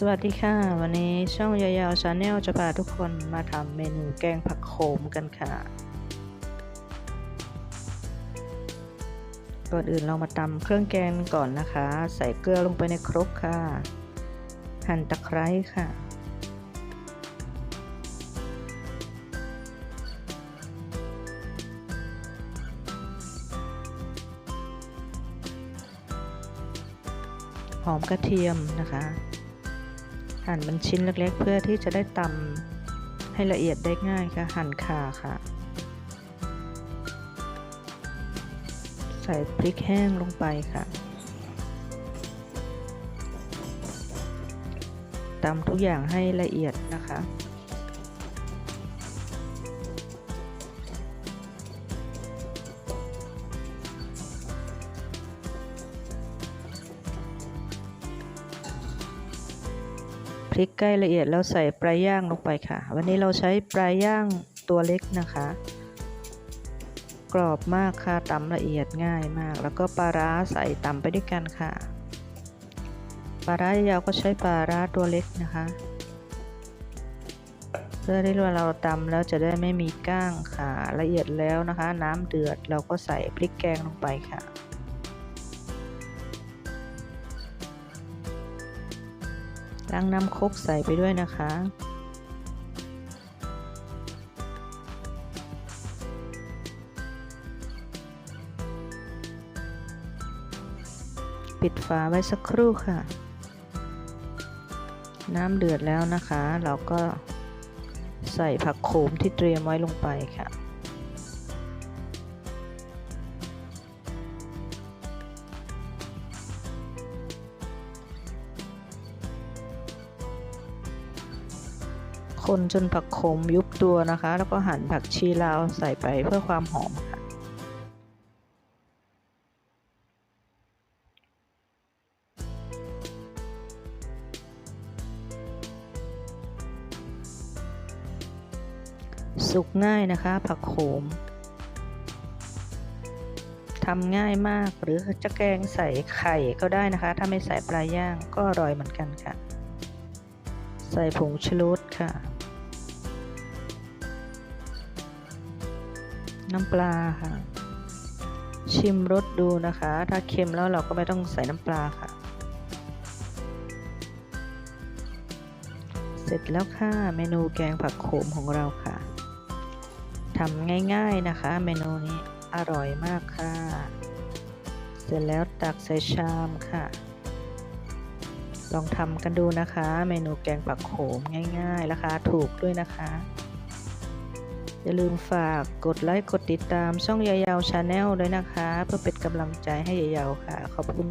สวัสดีค่ะ วันนี้ช่องยาวๆชาแนลจะพาทุกคนมาทำเมนูแกงผักโขมกันค่ะ ก่อนอื่นเรามาตำเครื่องแกงก่อนนะคะ ใส่เกลือลงไปในครกค่ะ หั่นตะไคร้ค่ะ หอมกระเทียมนะคะ หั่นเป็นชิ้นเล็กๆ เพื่อที่จะได้ตำให้ละเอียดได้ง่ายค่ะ หั่นขาค่ะ ใส่พริกแห้งลงไปค่ะตำทุกอย่างให้ละเอียดนะคะ พริกใกล้ละเอียดแล้วใส่ปลาย่างลงไปค่ะ วันนี้เราใช้ปลาย่างตัวเล็กนะคะ กรอบมากค่ะตำละเอียดง่ายมาก แล้วก็ปลาร้าใส่ตำไปด้วยกันค่ะปลาร้ายาวก็ใช้ปลาร้าตัวเล็กนะคะเพื่อที่เราตำแล้วจะได้ไม่มีก้างค่ะละเอียดแล้วนะคะ น้ำเดือดเราก็ใส่พริกแกงลงไปค่ะ ล้างน้ำคกใส่ไปด้วยนะคะ ปิดฝาไว้สักครู่ค่ะ น้ำเดือดแล้วนะคะ เราก็ใส่ผักโขมที่เตรียมไว้ลงไปค่ะ คนจนผักขมยุบตัวนะคะ แล้วก็หั่นผักชีลาวใส่ไปเพื่อความหอมค่ะสุกง่ายนะคะ ผักโขมทำง่ายมากหรือจะแกงใส่ไข่ก็ได้นะคะ ถ้าไม่ใส่ปลาย่างก็อร่อยเหมือนกันค่ะ ใส่ผงชูรสค่ะ น้ำปลาค่ะ ชิมรสดูนะคะ ถ้าเค็มแล้วเราก็ไม่ต้องใส่น้ำปลาค่ะ เสร็จแล้วค่ะเมนูแกงผักโขมของเราค่ะทำง่ายๆนะคะ เมนูนี้อร่อยมากค่ะ เสร็จแล้วตักใส่ชามค่ะ ลองทำกันดูนะคะ เมนูแกงผักโขมง่าย ๆ ราคาถูกด้วยนะคะ อย่าลืมฝากกดไลค์กดติดตามช่องยายาวชาแนลด้วยนะคะ เพื่อเป็นกำลังใจให้ยายาวค่ะ ขอบคุณ